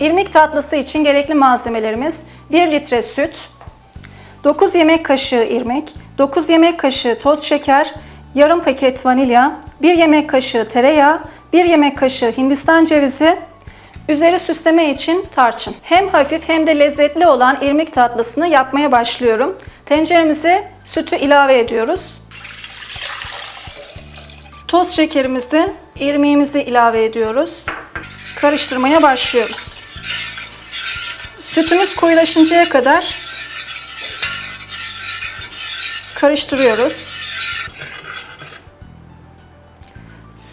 İrmik tatlısı için gerekli malzemelerimiz 1 litre süt, 9 yemek kaşığı irmik, 9 yemek kaşığı toz şeker, yarım paket vanilya, 1 yemek kaşığı tereyağı, 1 yemek kaşığı hindistan cevizi, üzeri süsleme için tarçın. Hem hafif hem de lezzetli olan irmik tatlısını yapmaya başlıyorum. Tenceremize sütü ilave ediyoruz. Toz şekerimizi, irmiğimizi ilave ediyoruz. Karıştırmaya başlıyoruz. Sütümüz koyulaşıncaya kadar karıştırıyoruz.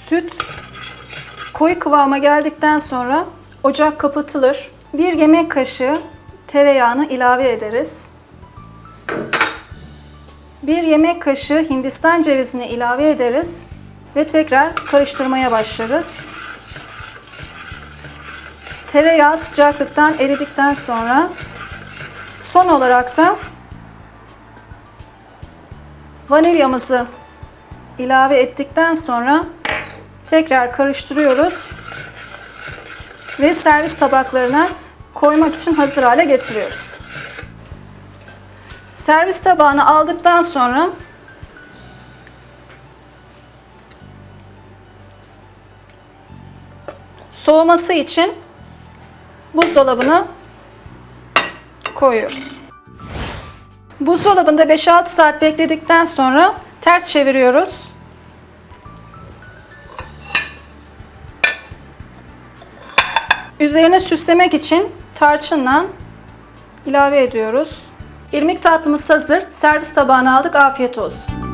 Süt koyu kıvama geldikten sonra ocak kapatılır. Bir yemek kaşığı tereyağını ilave ederiz. Bir yemek kaşığı hindistan cevizini ilave ederiz ve tekrar karıştırmaya başlarız. Tereyağı sıcaklıktan eridikten sonra son olarak da vanilyamızı ilave ettikten sonra tekrar karıştırıyoruz ve servis tabaklarına koymak için hazır hale getiriyoruz. Servis tabağına aldıktan sonra soğuması için buzdolabına koyuyoruz. Buzdolabında 5-6 saat bekledikten sonra ters çeviriyoruz. Üzerine süslemek için tarçınla ilave ediyoruz. İrmik tatlımız hazır. Servis tabağına aldık. Afiyet olsun.